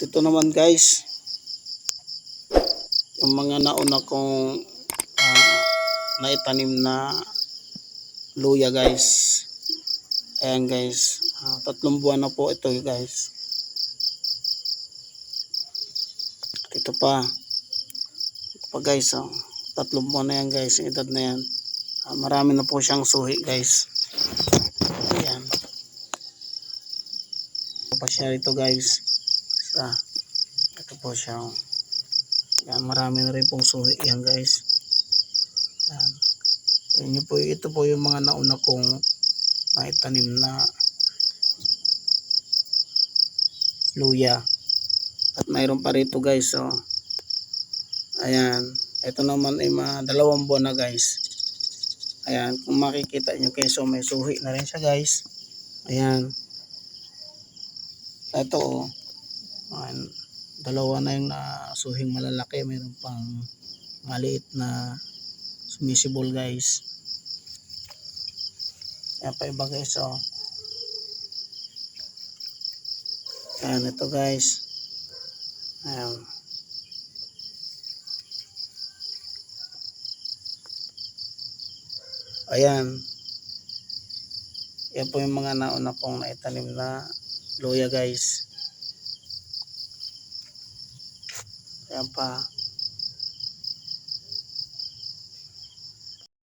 Ito naman guys, yung mga nauna kong ah, naitanim na luya guys. Ayan guys, ah, tatlong buwan na po ito guys. At ito pa, ito pa guys, oh, tatlong buwan na yan guys, yung edad na yan. Ah, marami na po siyang suhi guys. Ayan. Ito pa rito guys. Isa. Ito po siya. oh. Marami na rin pong suhi yan guys. Yan. Yan po, ito po yung mga nauna kong maitanim na luya. At mayroon pa rito guys. So, ayan. Ito naman ay mga dalawang buwan na guys. Ayan. Kung makikita nyo keso may suhi na rin siya guys. Ayan. Ito oh. Ayan. Dalawa na yung nasuhing malalaki. Mayroon pang maliit na sumisibol guys. Ayan pa iba guys oh. Ayan ito guys. Ayan. Ayan. Yan po yung mga nauna kong naitanim na luya guys. Ayan pa.